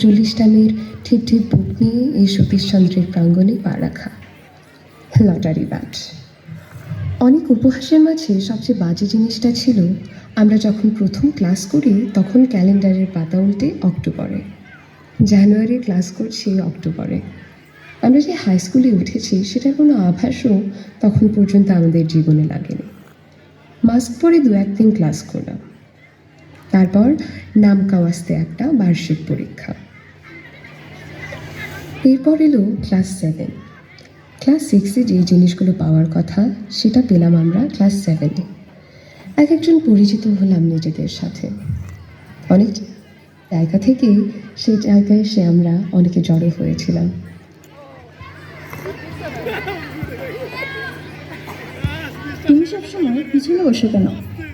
চল্লিশটা মেয়ের ঠিক ঠিক বুক নিয়ে এই সতীশচন্দ্রের প্রাঙ্গণে পা রাখা। লটারি ব্যাট অনেক উপহাসের মাঝে সবচেয়ে বাজে জিনিসটা ছিল, আমরা যখন প্রথম ক্লাস করি, তখন ক্যালেন্ডারের পাতা উল্টে অক্টোবরে জানুয়ারি ক্লাস করছি অক্টোবরে আমরা যে হাই স্কুলে উঠেছি, সেটার কোনো আভাসও তখন পর্যন্ত আমাদের জীবনে লাগেনি। মাস্ক পরে দু একদিন ক্লাস করলাম। তারপর নাম কাওয়াস্তে একটা বার্ষিক পরীক্ষা। এরপর এলো ক্লাস সেভেন। ক্লাস সিক্সে যে জিনিসগুলো পাওয়ার কথা, সেটা পেলাম আমরা ক্লাস সেভেনে। এক একজন পরিচিত হলাম নিজেদের সাথে। অনেক জায়গা থেকে সেই জায়গায় সে আমরা অনেকে জড়ো হয়েছিলাম। তুমি সবসময় পিছনে বসে কেন?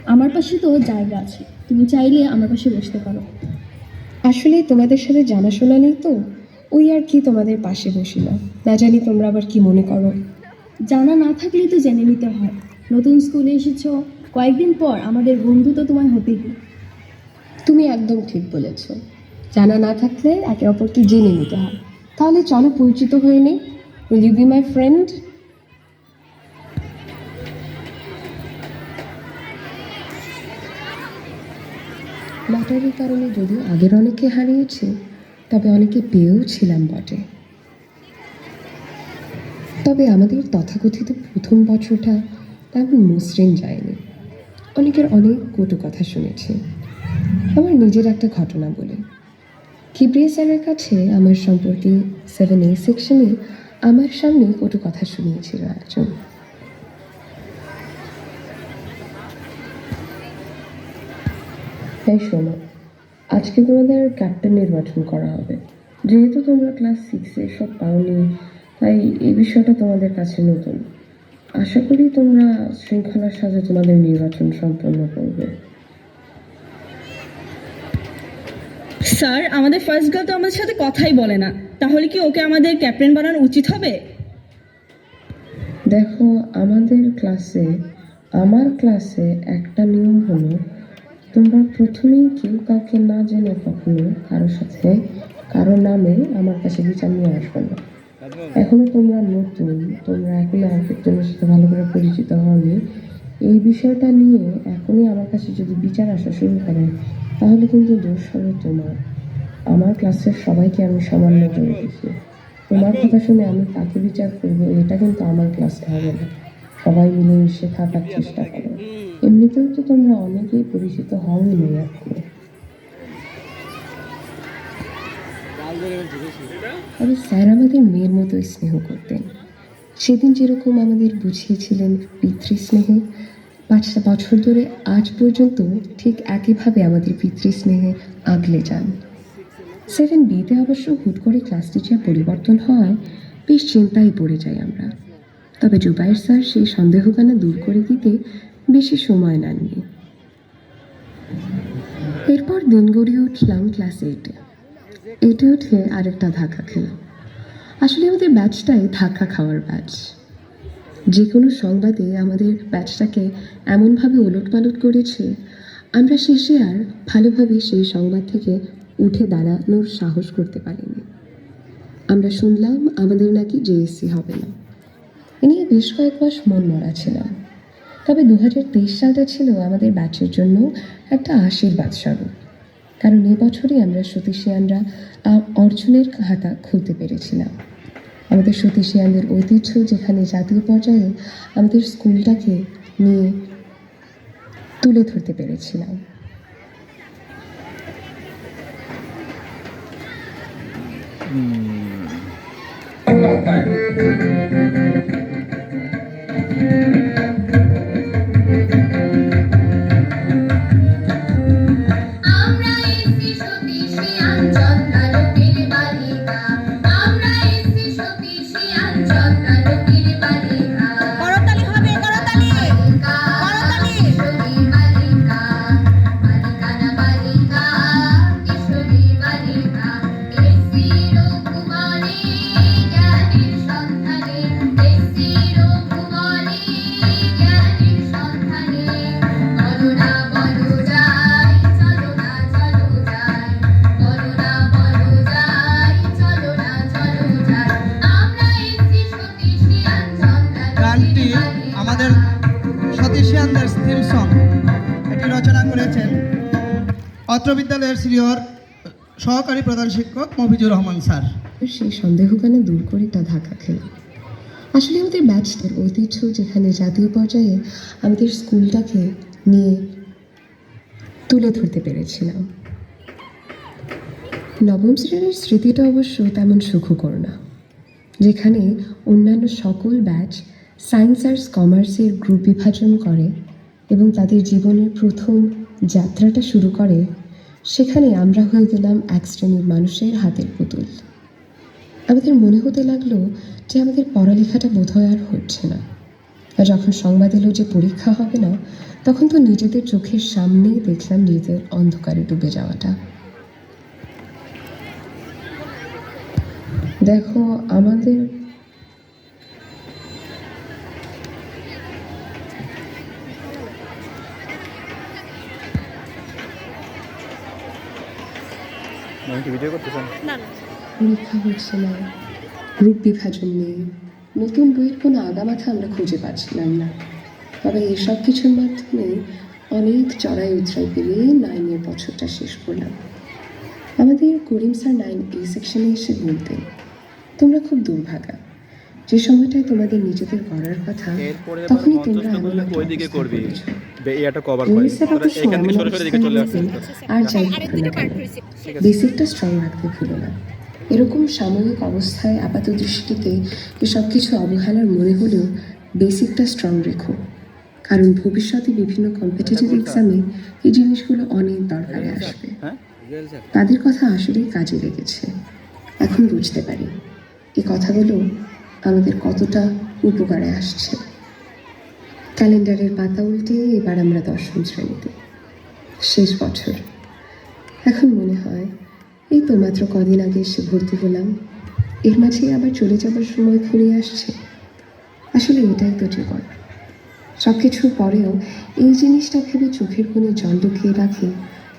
আমার পাশে তো জায়গা আছে। তুমি চাইলে আমার পাশে বসতে পারো। আসলে তোমাদের সাথে জানাশোনা নেই তো? ওই আর কি তোমাদের পাশে বসিলাম না জানি তোমরা আবার কি মনে করো। জানা না থাকলে তো জেনে নিতে হয়। নতুন স্কুলে এসেছ কয়েকদিন পর আমাদের বন্ধু তো তোমায় হতেই তুমি একদম ঠিক বলেছ। জানা না থাকলে একে অপরকে জেনে নিতে হয়। তাহলে চলো পরিচিত হয়ে নেই। Will you be my friend লটারির কারণে যদিও আগের অনেকে হারিয়েছি তবে অনেকে পেয়েও ছিলাম বটে। তবে আমাদের তথাকথিত প্রথম বছরটা তেমন মসৃণ যায়নি। অনেকের অনেক কটু কথা শুনেছি। আমার নিজের একটা ঘটনা বলে। কিবরিয়া স্যারের কাছে আমার সম্পর্কে সেভেন এ সেকশনে আমার সামনে কটু কথা শুনিয়েছিল একজন। এই শোনো আজকে তোমাদের ক্যাপ্টেন নির্বাচন করা হবে। যেহেতু তোমরা ক্লাস সিক্সে সব পাওনি তাই এই বিষয়টা তোমাদের কাছে নতুন। আশা করি তোমরা শৃঙ্খলার সাথে তোমাদের নির্বাচন সম্পন্ন করবে। স্যার আমাদের ফার্স্ট গার্ল তো আমাদের সাথে কথাই বলে না। তাহলে কি ওকে আমাদের ক্যাপ্টেন বানানো উচিত হবে? দেখো আমাদের ক্লাসে আমার ক্লাসে একটা নিয়ম হলো তোমরা প্রথমেই কেউ কাউকে না জেনে কখনো কারোর সাথে, কারও নামে আমার কাছে বিচার নিয়ে আসবে না। এখনও তোমরা নতুন, তোমরা এখনও একজনের সাথে ভালো করে পরিচিত হওনি। এই বিষয়টা নিয়ে এখনই আমার কাছে যদি বিচার আসা শুরু করে তাহলে কিন্তু দোষ হবে তোমার। আমার ক্লাসের সবাইকে আমি সমান নজরে দেখি তোমার কথা শুনে আমি তাকে বিচার করব, এটা কিন্তু আমার ক্লাসে হবে না। সবাই মিলে মিশে থাকার চেষ্টা করো। এমনিতেও তো তোমরা অনেকেই পরিচিত হওনি এখনও তবে স্যার আমাদের মেয়ের মতো স্নেহ করতেন। সেদিন যেরকম আমাদের বুঝিয়েছিলেন পিতৃস্নেহে পাঁচটা বছর ধরে আজ পর্যন্ত ঠিক একইভাবে আমাদের পিতৃস্নেহে আগলে যান। সেভেন বিতে অবশ্য হুট করে ক্লাস টিচার পরিবর্তন হয় বেশ চিন্তায় পড়ে যাই আমরা। তবে জুবাইর স্যার সেই সন্দেহখানা দূর করে দিতে বেশি সময় নেননি। এরপর দিন গড়িয়ে উঠলাম ক্লাস এইটে এইটে উঠে আরেকটা ধাক্কা খেলাম। আসলে আমাদের ব্যাচটাই ধাক্কা খাওয়ার ব্যাচ যে কোনো সংবাদে আমাদের ব্যাচটাকে এমনভাবে ওলটপালট করেছে, আমরা শেষে আর ভালোভাবে সেই সংবাদ থেকে উঠে দাঁড়ানোর সাহস করতে পারিনি। আমরা শুনলাম আমাদের নাকি জেএসসি হবে না। এ নিয়ে বেশ কয়েক মাস মন মরা ছিলাম তবে দু হাজার তেইশ সালটা ছিল আমাদের ব্যাচের জন্য একটা আশীর্বাদ স্বরূপ। কারণ এ এবছরই আমরা সতীশিয়ানরা অর্জনের খাতা খুলতে পেরেছিলাম। আমাদের সতীশিয়ানদের ঐতিহ্য যেখানে জাতীয় পর্যায়ে আমাদের স্কুলটাকে নিয়ে তুলে ধরতে পেরেছিলাম। আমরা অত্র বিদ্যালয়ের সিনিয়র সহকারী প্রধান শিক্ষক মফিজুর রহমান স্যার। সেই সন্দেহখানে দূর করে তা ধাক্কা খেল? আসলে আমাদের ব্যাচটার ঐতিহ্য যেখানে জাতীয় পর্যায়ে আমাদের স্কুলটাকে নিয়ে তুলে ধরতে পেরেছিলাম। নবম শ্রেণির স্মৃতিটা অবশ্য তেমন সুখকর না, যেখানে অন্যান্য সকল ব্যাচ সায়েন্স আর্টস কমার্সের গ্রুপ বিভাজন করে এবং তাদের জীবনের প্রথম যাত্রাটা শুরু করে সেখানে আমরা হয়ে গেলাম এক শ্রেণির মানুষের হাতের পুতুল। আমাদের মনে হতে লাগল যে আমাদের পড়ালেখাটা বোধহয় আর হচ্ছে না। আর যখন সংবাদ এলো যে পরীক্ষা হবে না, তখন তো নিজেদের চোখের সামনেই দেখলাম নিজেদের অন্ধকারে ডুবে যাওয়াটা। দেখো, আমাদের পরীক্ষা হচ্ছে না গ্রুপ বিভাজন নেই নতুন বইয়ের কোনো আগামাথা আমরা খুঁজে পাচ্ছিলাম না। তবে এসব কিছুর মাধ্যমে অনেক চড়াই উতরাই পেরিয়ে নাইনের বছরটা শেষ করলাম। আমাদের করিম স্যার নাইন এই সেকশনে এসে বলতেন তোমরা খুব দুর্ভাগা। যে সময়টায় তোমাদের নিজেদের করার কথা তখনই তোমরা ওইদিকে করবি। পড়েছো। বে- এটা কভার করে এখান থেকে সরে সরে দিকে চলে অবস্থায় আর যাই বেসিকটা স্ট্রং রাখতে ভুলো না। এরকম সাময়িক অবস্থায় আপাত দৃষ্টিতে এসব কিছু অবহেলার মনে হলেও বেসিকটা স্ট্রং রেখো। কারণ ভবিষ্যতে বিভিন্ন কম্পিটিটিভ এক্সামে এই জিনিসগুলো অনেক দরকারে আসবে। হ্যাঁ? তাদের কথা আসলেই কাজে লেগেছে। এখন বুঝতে পারি। এই কথাগুলো আমাদের কতটা উপকারে আসছে। ক্যালেন্ডারের পাতা উল্টে এবার আমরা দশম শ্রেণীতে। শেষ বছর। এখন মনে হয়, এই তো মাত্র কদিন আগে এসে ভর্তি হলাম। এর মাঝে আবার চলে যাবার সময় ঘনিয়ে আসছে। আসলে এটাই তো জীবন। সব কিছুর পরেও এই জিনিসটা ভেবে চোখের কোণে জল ঢুকিয়ে রাখি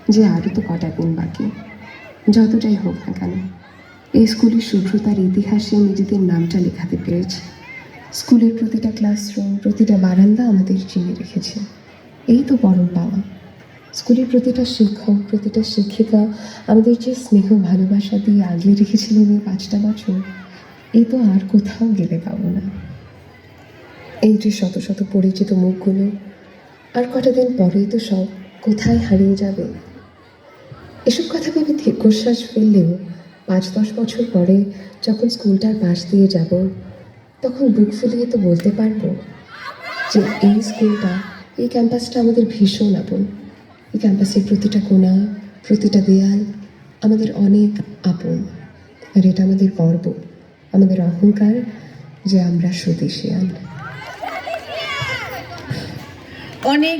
যে আরও তো কটা দিন বাকি। যতটাই হোক না কেন, এই স্কুলের শুভ্রতার ইতিহাসে নিজেদের নামটা লেখাতে পেরেছি। স্কুলের প্রতিটা ক্লাসরুম, প্রতিটা বারান্দা আমাদের চিনে রেখেছে। এই তো পরম পাওয়া। স্কুলের প্রতিটা শিক্ষক, প্রতিটা শিক্ষিকা আমাদের যে স্নেহ, ভালোবাসা দিয়ে আগলে রেখেছিলেন এই পাঁচটা বছর এই তো আর কোথাও গেলে পাবো না। এই যে শত শত পরিচিত মুখগুলো, আর কটা দিন পরেই তো সব কোথায় হারিয়ে যাবে? এসব কথা ভেবে দীর্ঘশ্বাস ফেললেও পাঁচ দশ বছর পরে যখন স্কুলটার পাশ দিয়ে যাব তখন বুক ফুলিয়ে তো বলতে পারব যে এই স্কুলটা, এই ক্যাম্পাসটা আমাদের ভীষণ আপন। এই ক্যাম্পাসের প্রতিটা কোণা, প্রতিটা দেয়াল আমাদের অনেক আপন। আর এটা আমাদের গর্ব, আমাদের অহংকার যে আমরা স্বদেশিয়ান অনেক